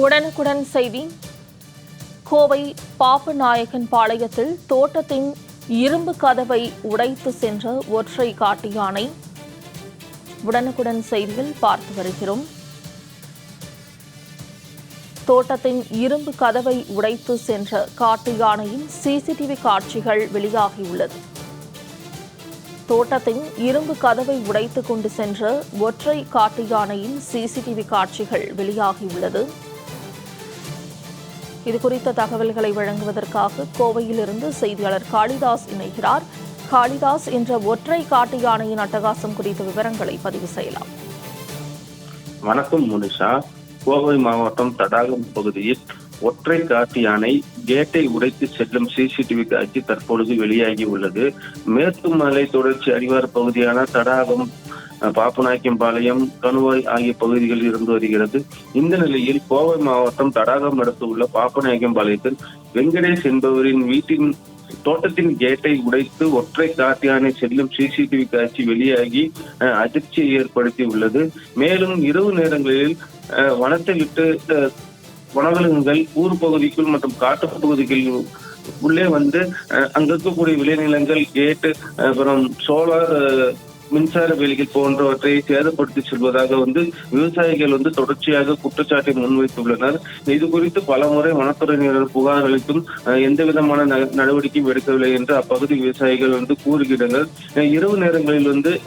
உடனுக்குடன் செய்தி. கோவை பாப்பநாயக்கன் பாளையத்தில் தோட்டத்தின் இரும்பு கதவை உடைத்து சென்ற ஒற்றை காட்டு யானை. உடனுக்குடன் செய்தியில் பார்த்து வருகிறோம். தோட்டத்தின் இரும்பு கதவை உடைத்து சென்ற காட்டு யானையின் சிசிடிவி காட்சிகள் வெளியாகியுள்ளது. தோட்டத்தின் இரும்பு கதவை உடைத்து கொண்டு சென்ற ஒற்றை காட்டு யானையின் சிசிடிவி காட்சிகள் வெளியாகியுள்ளது. இது குறித்த தகவல்களை வழங்குவதற்காக கோவையிலிருந்து செய்தியாளர் காளிதாஸ் இணைகிறார். காளிதாஸ் என்ற ஒற்றை காட்டு யானையின் அட்டகாசம் குறித்த விவரங்களை பதிவு செய்யலாம். வணக்கம் முனிஷா. கோவை மாவட்டம் தடாகம் பகுதியில் ஒற்றை காட்டு யானை கேட்டை உடைத்து செல்லும் சிசிடிவி காட்சி தற்பொழுது வெளியாகி உள்ளது. மேற்கு மலை தொடர்ச்சி அடிவார பகுதியான தடாகம் பாப்பநாயக்கம்பாளையம் கணுவாய் ஆகிய பகுதிகளில் இருந்து வருகிறது. இந்த நிலையில் கோவை மாவட்டம் தடாகம் நடத்த உள்ள பாப்பநாயக்கம்பாளையத்தில் வெங்கடேஷ் என்பவரின் வீட்டின் தோட்டத்தின் கேட்டை உடைத்து ஒற்றை காட்டு யானை செல்லும் சிசிடிவி காட்சி வெளியாகி அஹ், அதிர்ச்சியை ஏற்படுத்தி உள்ளது மேலும் இரவு நேரங்களில் அஹ், வனத்தை விட்டு அஹ், வனவிலங்குகள் ஊர் பகுதிக்குள் மற்றும் காட்டு பகுதிகளில் உள்ளே வந்து அஹ், அங்க இருக்கக்கூடிய விளைநிலங்கள் கேட்டு அப்புறம் சோலார் மின்சார வேலிகள் போன்றவற்றை சேதப்படுத்தி செல்வதாக வந்து விவசாயிகள் வந்து தொடர்ச்சியாக குற்றச்சாட்டை முன்வைத்துள்ளனர். இது குறித்து பல முறை வனத்துறையினர் புகார் அளித்தும் அஹ், எந்த விதமான ந- நடவடிக்கையும் எடுக்கவில்லை என்று அப்பகுதி விவசாயிகள் வந்து கூறுகின்றனர். இரவு நேரங்களில் வந்து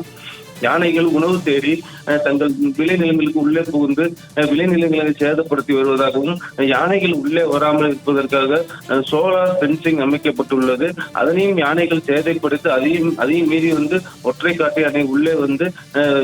யானைகள் உணவு தேடி அஹ், தங்கள் விளைநிலங்களுக்கு உள்ளே புகுந்து விளைநிலங்களை சேதப்படுத்தி வருவதாகவும் யானைகள் உள்ளே வராமல் இருப்பதற்காக சோலார் ஃபென்சிங் அமைக்கப்பட்டுள்ளது. அதனையும் யானைகள் சேதப்படுத்தி அதையும் அதையும் மீறி வந்து ஒற்றை காட்டு அணை உள்ளே வந்து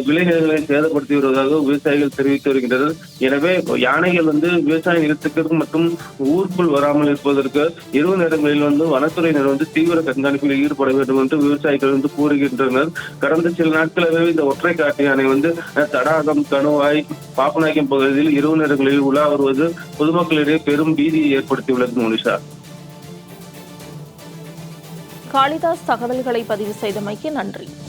விளைநிலங்களை சேதப்படுத்தி வருவதாக விவசாயிகள் தெரிவித்து வருகின்றனர். எனவே யானைகள் வந்து விவசாய நிலத்துக்கு மற்றும் ஊருக்குள் வராமல் இருப்பதற்கு இரவு நேரங்களில் வந்து வனத்துறையினர் வந்து தீவிர கண்காணிப்பில் ஈடுபட வேண்டும் என்று விவசாயிகள் வந்து கூறுகின்றனர். கடந்த சில நாட்களாகவே இந்த ஒற்றை காட்டு யானை வந்து தடாகம் கணுவாய் பாப்பநாயக்கம் பகுதியில் இரவு நேரங்களில் உலா வருவது பொதுமக்களிடையே பெரும் பீதியை ஏற்படுத்தியுள்ளது மோனிஷா. காளிதாஸ் தகவல்களை பதிவு செய்தமைக்கு நன்றி.